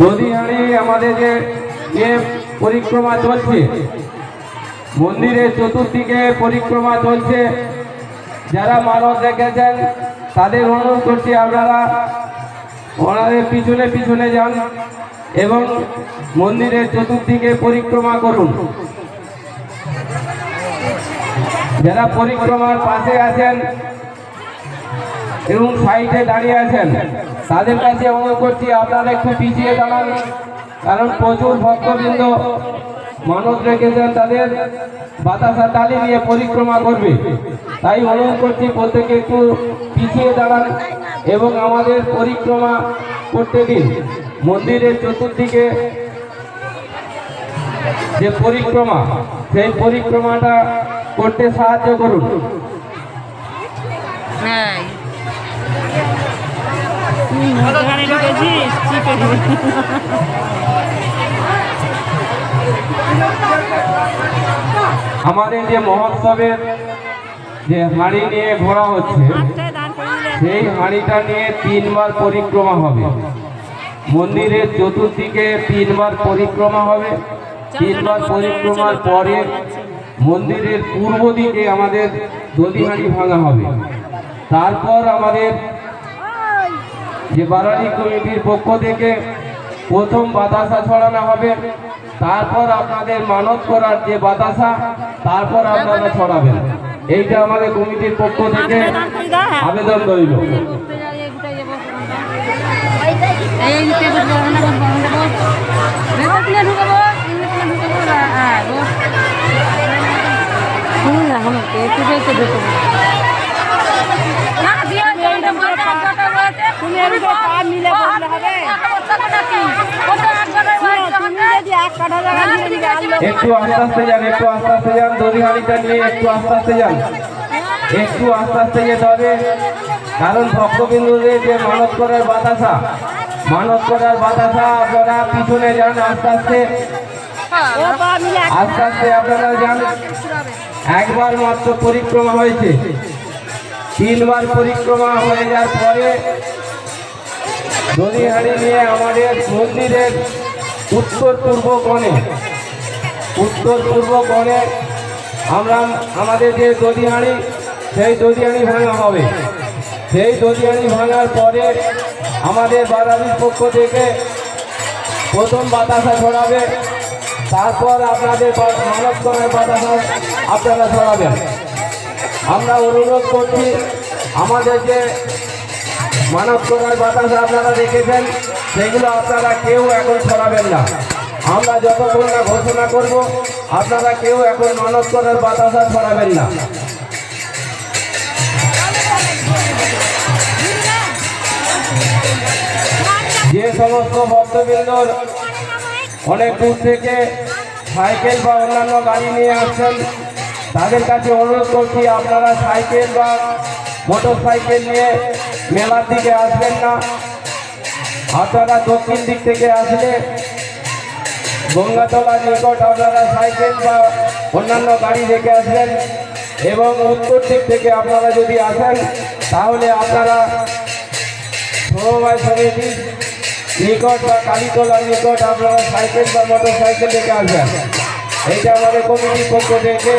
দধিহাড়ি আমাদের যে যে পরিক্রমা চলছে, মন্দিরের চতুর্দিকে পরিক্রমা চলছে, যারা মানত দেখেছেন, তাদের অনুরোধ করছি আপনারা ওনাদের পিছনে পিছনে যান এবং মন্দিরের চতুর্দিকে পরিক্রমা করুন। যারা পরিক্রমার পাশে আছেন এবং সাইডে দাঁড়িয়ে আছেন। তাদের কাছে অনুরোধ করছি, আপনারা একটু পিছিয়ে দাঁড়ান, কারণ প্রচুর ভক্তবৃন্দ মানত রেখেছেন, তাদের বাতাসা তালি নিয়ে পরিক্রমা করবে। তাই অনুরোধ করছি, প্রত্যেকে একটু পিছিয়ে দাঁড়ান এবং আমাদের পরিক্রমা করতে দিন। মন্দিরের চতুর্দিকে যে পরিক্রমা, সেই পরিক্রমাটা করতে সাহায্য করুন। হ্যাঁ। আমাদের যে মহোৎসবের যে হাঁড়ি নিয়ে ঘোরা হচ্ছে সেই হাঁড়িটা নিয়ে তিনবার পরিক্রমা হবে। মন্দিরের চতুর্দিকে তিনবার পরিক্রমা হবে। তিনবার পরিক্রমার পরে মন্দিরের পূর্ব দিকে আমাদের দধিহাঁড়ি ভাঙা হবে। তারপর আমাদের যে বারানি কমিটির পক্ষ থেকে প্রথম বাতাসা ছড়ানো হবে, তারপর আপনাদের মানত করার যে বাতাসা, তারপর আপনারা ছড়াবেন। এইটা আমাদের কমিটির পক্ষ থেকে আবেদন রইল। ঢুকাবো একটু আস্তে আস্তে যান, একটু আস্তে আস্তে যান দড়িহাড়িটা নিয়ে একটু আস্তে আস্তে যান। একটু আস্তে আস্তে যেতে হবে। কারণ ভক্তবিন্দুদের যে মানত করার বাতাসা, মানত করার বাতাসা আপনারা পিছনে যান আস্তে আস্তে। আস্তে আস্তে আপনারা যান। একবার মাত্র পরিক্রমা হয়েছে। তিনবার পরিক্রমা হয়ে যাওয়ার পরে দড়িহাড়ি নিয়ে আমাদের মন্দিরের উত্তর পূর্ব কোণে। উত্তর পূর্ব কোণে আমরা, আমাদের যে দধিহাঁড়ি সেই দধিহাঁড়ি ভাঙা হবে। সেই দধিহাঁড়ি ভাঙার পরে আমাদের বারাবির পক্ষ থেকে প্রথম বাতাসা ছড়াবে। তারপর আপনাদের বা- মানব করার বাতাসা আপনারা ছড়াবেন। আমরা অনুরোধ করছি, আমাদের যে মানব করার বাতাসা আপনারা রেখেছেন সেগুলো আপনারা কেউ এখন ছড়াবেন না। আমরা যতক্ষণ না ঘোষণা করব, আপনারা কেউ এখন করার বাতাসা ছড়াবেন না। যে সমস্ত ভক্তবৃন্দর অনেক দূর থেকে সাইকেল বা অন্যান্য গাড়ি নিয়ে আসছেন, তাদের কাছে অনুরোধ করছি, আপনারা সাইকেল বা মোটর সাইকেল নিয়ে মেলার দিকে আসবেন না। আপনারা দক্ষিণ দিক থেকে আসলে গঙ্গাতলার নিকট আপনারা সাইকেল বা অন্যান্য গাড়ি রেখে আসবেন এবং উত্তর দিক থেকে আপনারা যদি আসেন, তাহলে আপনারা সমবায় সমিতির নিকট বা কালীতলার নিকট আপনারা সাইকেল বা মোটর সাইকেল রেখে আসবেন। এইটা আমাদের কমিটির পক্ষ থেকে